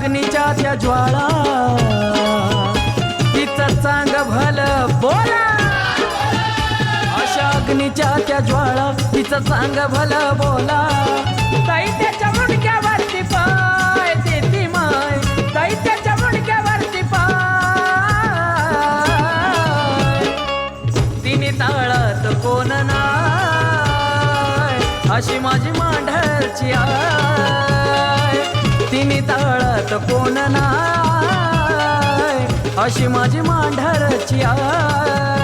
अग्नीच्या त्या ज्वाळा. तिचं चांग भल बोला. अशा अग्नीच्या त्या ज्वाळा तिचं चांग भल बोला. ताई त्याच्या मुडक्यावरती पाय देती माय. ताई त्याच्या मुडक्यावरती पाय. तिने ताळत कोण ना अशी माझी मांढरची आ तिने तळत कोण नाय अशी माझी मांढरची आय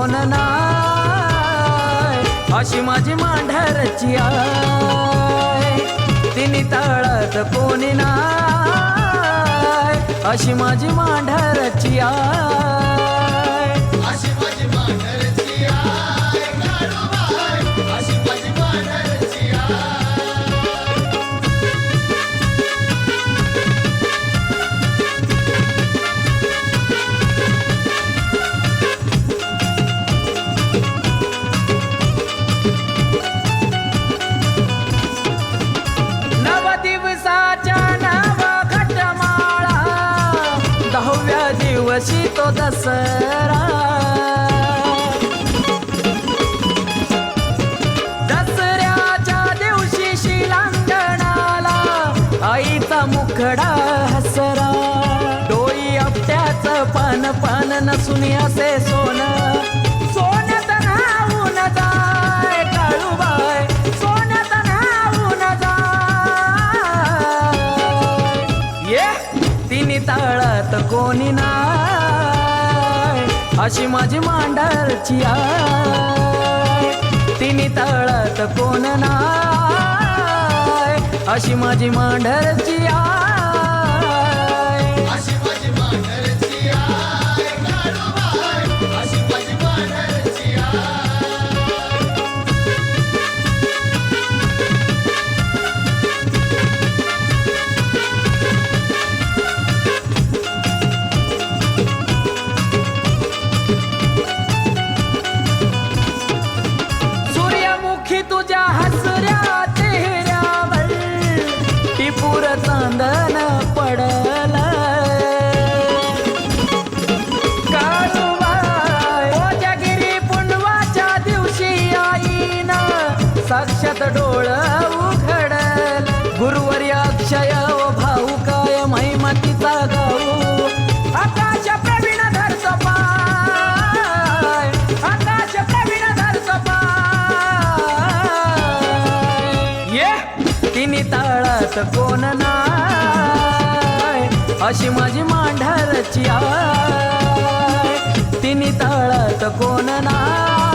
कोण नाय अशी माझी मांढरची आय तिने तळत कोणी नाय अशी माझी मांढरची आय दिवसाच्या नव घटमाळा. दहाव्या दिवशी तो दसरा. दसऱ्याच्या दिवशी शिलांगणाला आईचा मुखडा हसरा. डोई आपट्याच पान पान नसून असे सोन. सोन्यात नावून जाय अशी माझी मांडरची तिने तळत कोण नाय अशी माझी मांढरची डोळ उघडल. गुरुवारी अक्षय ओ भाऊ काय महिमतीचा गाऊ. आकाश प्रवीण धरच पाय आकाश प्रवीण धरच पाय ये तिने ताळात कोण नाय? अशी माझी मांढारची आय तिने ताळात कोण नाय?